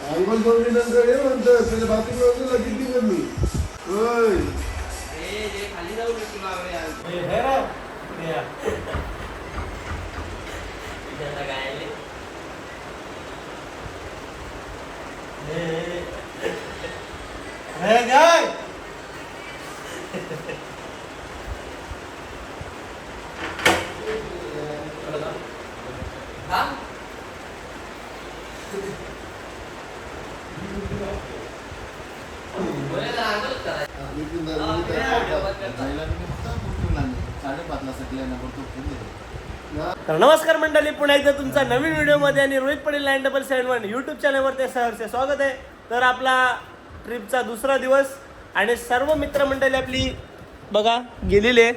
आई पण दोन नंतर ये म्हणतं त्याच्या बाथरूम बाजूला किती कमी. ओय आम्ही पण दररोज साडेपाचला सगळ्या नंबर तो तर नमस्कार मंडळी पुन्हा एकदा तुमचा नवीन व्हिडिओमध्ये आणि Rohit Patel nine double seven one YouTube चॅनलवरती सहर्ष स्वागत आहे. तर आपला ट्रिपचा दुसरा दिवस आणि सर्व मित्रमंडळी आपली बघा गेलेली आहे.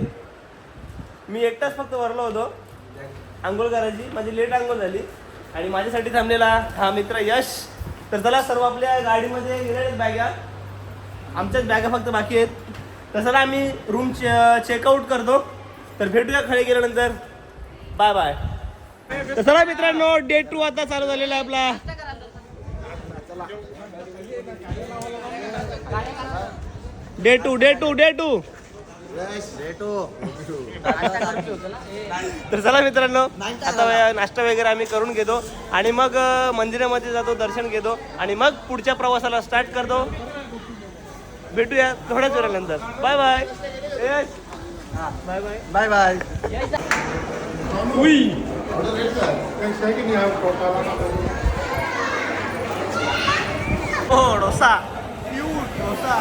मी एकटाच फक्त वरलो होतो. आंघोळ करायची. माझी लेट आंघोळ झाली. आणि माझ्यासाठी थांबलेला हा मित्र यश. तर चला सर्व आपल्या गाडीमध्ये गेलेल्या बॅगा. आमच्याच बॅगा फक्त बाकी आहेत. तर चला आम्ही रूम चे चेकआउट करतो. तर भेटूया खडे गेल्यानंतर. बाय बाय तर चला मित्रांनो डे टू आता चालू झालेला आहे आपला. Day to day to day to तर चला मित्रांनो आता नाश्ता वगैरे आम्ही करून घेतो आणि मग मंदिरामध्ये जातो दर्शन घेतो आणि मग पुढच्या प्रवासाला स्टार्ट करतो. भेटूया थोड्याच वेळानंतर. Bye bye bye bye bye bye उई ऑर्डर रेट काय काही आहे की नाही हा टोटाला हो डोसा क्यूट डोसा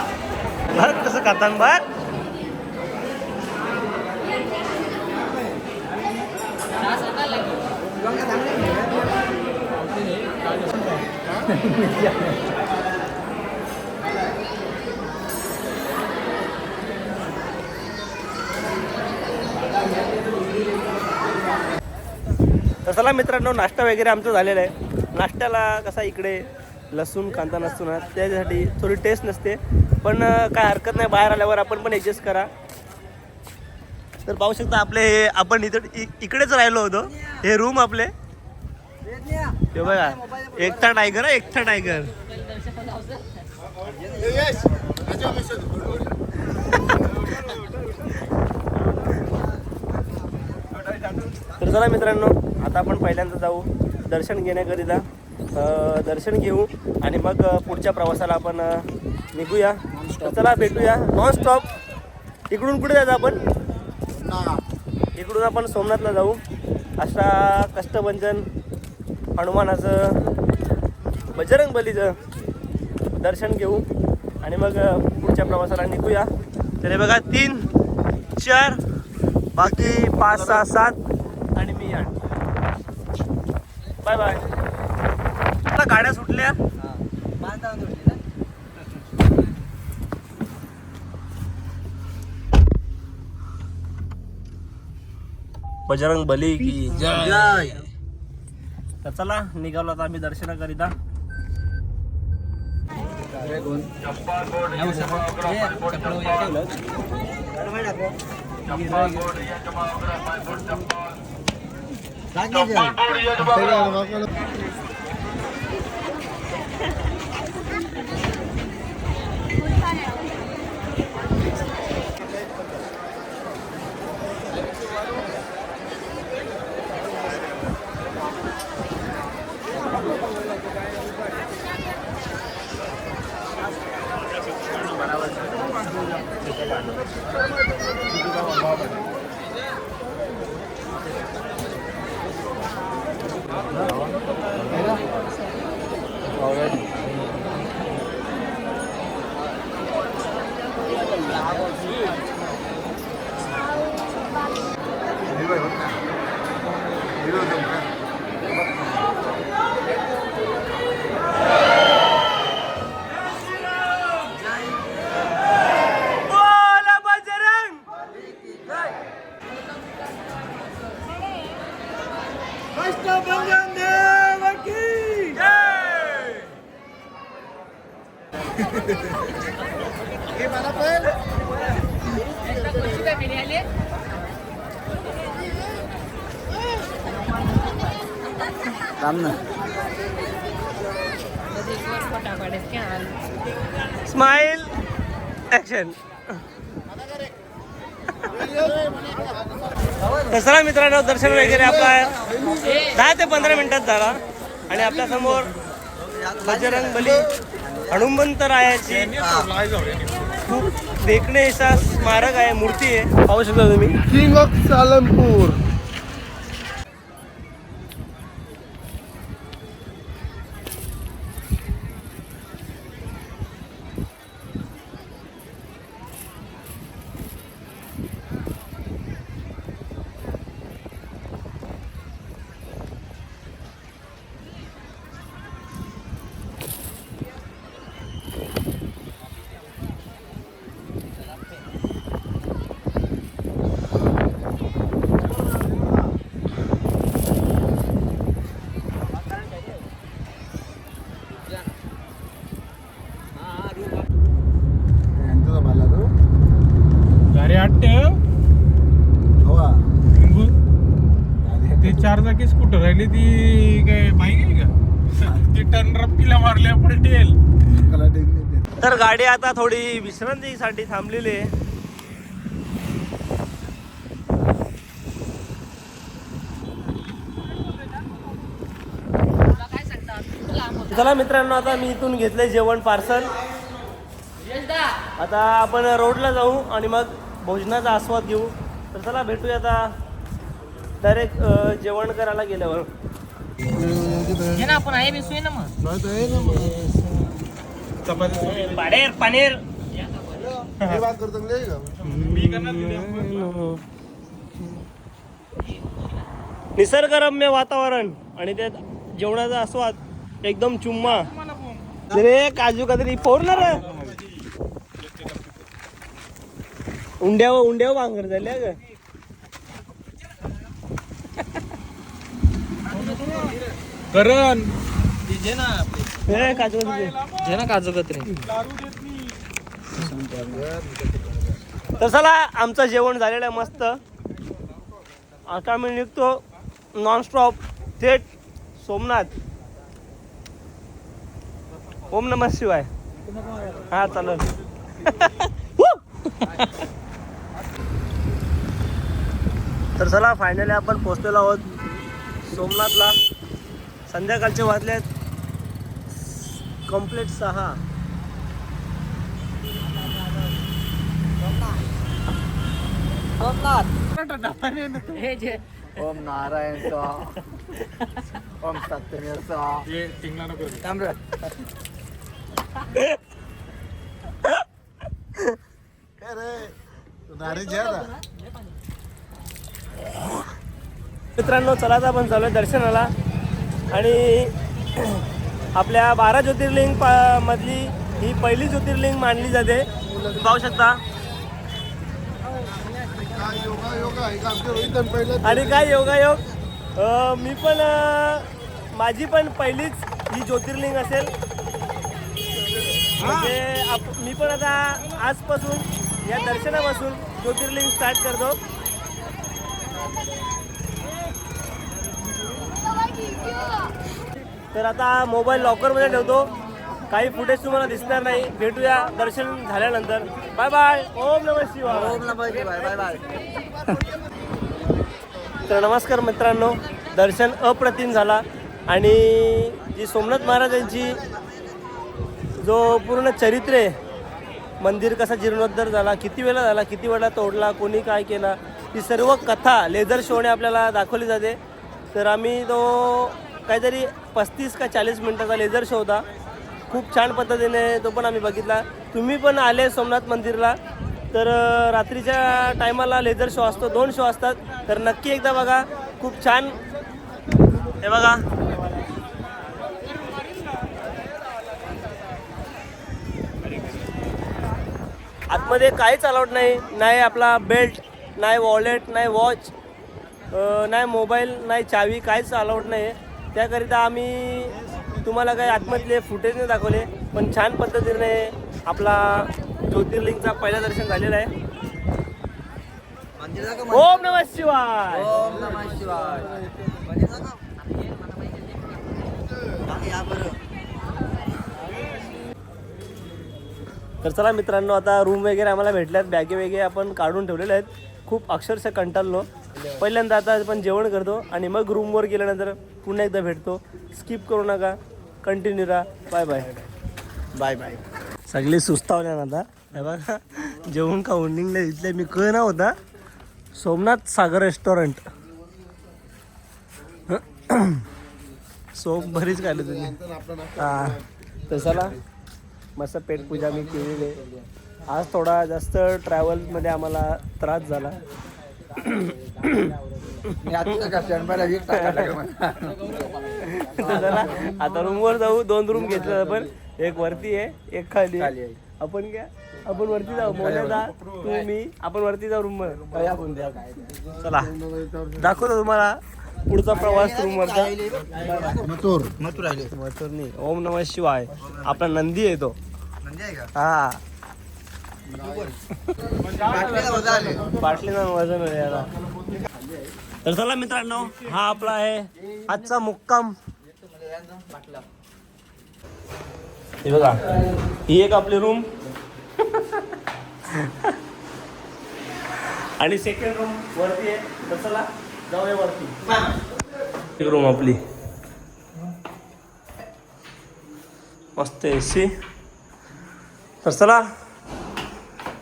बघ कसं खातान बघ तर चला मित्रांनो नाश्ता वगैरे आमचा झालेला आहे. नाश्त्याला कसा इकडे लसूण कांदा नसतो ना त्याच्यासाठी थोडी टेस्ट नसते. पण काय हरकत नाही बाहेर आल्यावर आपण पण ॲडजस्ट करा. तर पाहू शकता आपले हे आपण इथं इ- इकडेच राहिलो होतो. हे रूम आपले. ते बघा एकटा टायगर आहे एकटा टायगर तर चला मित्रांनो आता आपण पहिल्यांदा जाऊ दर्शन घेण्याकरिता दर्शन घेऊ आणि मग पुढच्या प्रवासाला आपण निघूया. चला भेटूया. नॉन स्टॉप इकडून कुठे जायचं आपण? इकडून आपण सोमनाथला जाऊ. अशा कष्टभंजन हनुमानाचं बजरंग बलीचं दर्शन घेऊ आणि मग पुढच्या प्रवासाला निघूया. तर हे बघा तीन चार बाकी पाच सहा सात आणि मी आठ. Bye bye. आता गाड्या सुटल्या. बजरंग बली की जय. तर चला निघालो आता आम्ही दर्शनाकरिता. करिता Các. स्माइल ऍक्शन दसरा मित्रांनो दर्शन वगैरे आपला दहा ते पंधरा मिनिटात झाला. आणि आपल्यासमोर बजरंग बली हनुमंत रायाची खूप देखणे असा स्मारक आहे मूर्ती आहे. पाहू शकता तुम्ही? किंग ऑफ सालमपूर यांचा मला तो गाडी आठ हवा ते चार चाकी स्कूटर राहिली ती काय बाईक आहे का? ती टर्न रप्पीला मारल्या पलटेल. तर गाडी आता थोडी विश्रांतीसाठी थांबलेली आहे. चला मित्रांनो आता मी इथून घेतलंय जेवण पार्सल आता आपण रोडला जाऊ आणि मग भोजनाचा आस्वाद घेऊ. तर चला भेटूया आता. डायरेक्ट जेवण करायला गेल्यावर. पाडेर पानेर मी करणार दिली आपण. निसर्गरम्य वातावरण आणि त्यात जेवणाचा आस्वाद एकदम चुम्मा. रे काजू कातरी फोडणार उंड्यावर उंड्यावर भांगर झाल्या ग करण. हे काजू कतरी दारू देत नाही तर चला आमचं जेवण झालेलं आहे मस्त. आता मी निघतो नॉनस्टॉप थेट सोमनाथ. ओम नमः शिवाय. हा चालेल. तर चला फायनली आपण पोचलेलो आहोत सोमनाथला. संध्याकाळचे वाजले आहेत. कंप्लीट सहा. ओम नारायण ओम सत्यमेव. मित्रांनो चला आपण चालू आहे दर्शनाला. आणि आपल्या बारा ज्योतिर्लिंग पा मधली ही पहिली ज्योतिर्लिंग मानली जाते. पाहू शकता. आणि काय योगायोग? मी पण माझी पण पहिलीच ही ज्योतिर्लिंग असेल. म्हणजे आप- मी पण आता आजपासून या दर्शनापासून ज्योतिर्लिंग स्टार्ट करतो. तर आता मोबाईल लॉकरमध्ये ठेवतो. काही फुटेज तुम्हाला दिसणार नाही. भेटूया दर्शन झाल्यानंतर. Bye bye. ओम नमः शिवाय. ओम नमः शिवाय. Bye bye. तर नमस्कार मित्रांनो. दर्शन अप्रतिम झाला. आणि जी सोमनाथ महाराजांची जो पूर्ण चरित्र आहे मंदिर कसा जीर्णोद्धार झाला किती वेळा झाला किती वेळा तोडला कोणी काय केला ही सर्व कथा लेझर शोने आपल्याला दाखवली जाते. तर आम्ही तो काहीतरी पस्तीस का चाळीस मिनटाचा लेझर शो होता. खूप छान पद्धतीने तो पण आम्ही बघितला. तुम्ही पण आले सोमनाथ मंदिरला. तर रात्रीच्या टायमाला लेझर शो असतो दोन शो असतात. तर नक्की एकदा बघा. खूप छान. हे बघा. आतमध्ये काहीच अलाउड नाही. नाही आपला बेल्ट नाही वॉलेट नाही वॉच नाही मोबाईल नाही चावी काहीच अलाउड नाही आहे त्याकरिता आम्ही तुम्हाला काही आतमधले फुटेज नाही दाखवले पण छान पद्धतीने आपला ज्योतिर्लिंगचा पहिला दर्शन झालेला आहे. ओम नम शिवाय! ओम नम शिवाय! तर चला मित्रांनो आता रूम वगैरे आम्हाला भेटल्यात बॅगे वगैरे आपण काढून ठेवलेले आहेत. खूप अक्षरशः कंटाळलो. पहिल्यांदा आता आपण जेवण करतो आणि मग रूमवर गेल्यानंतर पुन्हा एकदा भेटतो. स्किप करू नका. कंटिन्यू राहा. बाय बाय बाय बाय सगळे सुस्तावल्या ना आता. हे बघा जेवण खाऊन निघले. इथले मी कळ ना होता. सोमनाथ सागर रेस्टॉरंट सोप बरीच खाल्ली तुम्ही हा. तर चला मस्त पेट पूजा मी केलेली आहे. आज थोडा जास्त ट्रॅव्हलमध्ये आम्हाला त्रास झाला. मी आता का टाकायला. तर चला आता रूमवर जाऊ. दोन रूम घेतले आपण. एक वरती आहे एक खाली खाली आहे. आहे. आपण काय आपण वरती जाऊ. मोठ्या तू मी आपण वरती जाऊ रूम वर. काय आपण द्या. चला. दाखवतो तुम्हाला पुढचा प्रवास रूम वरचा. मथुर. मथुर राहिले मथुर नाही. ओम नम शिवाय. आपला नंदी आहे तो. म्हणजे आहे का? हा. बाटलीला. बाटलीनं वजन आहे याला तर चला मित्रांनो हा आपला आहे आजचा मुक्काम. हे बघा ही एक आपली रूम आणि सेकंड रूम वरती आहे. तर चला जाऊया वरती. एक रूम आपली. मस्त एसी तर चला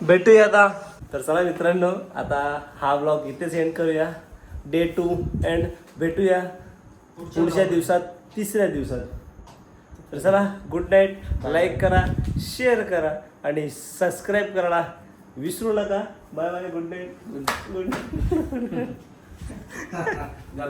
भेटूया आता. तर चला मित्रांनो आता हा ब्लॉग इथेच एंड करूया. डे टू एंड भेटूया पुढच्या दिवसात तिसऱ्या दिवसात. तर चला गुड नाईट लाईक करा शेअर करा आणि सबस्क्राईब करायला विसरू नका. Bye bye good night good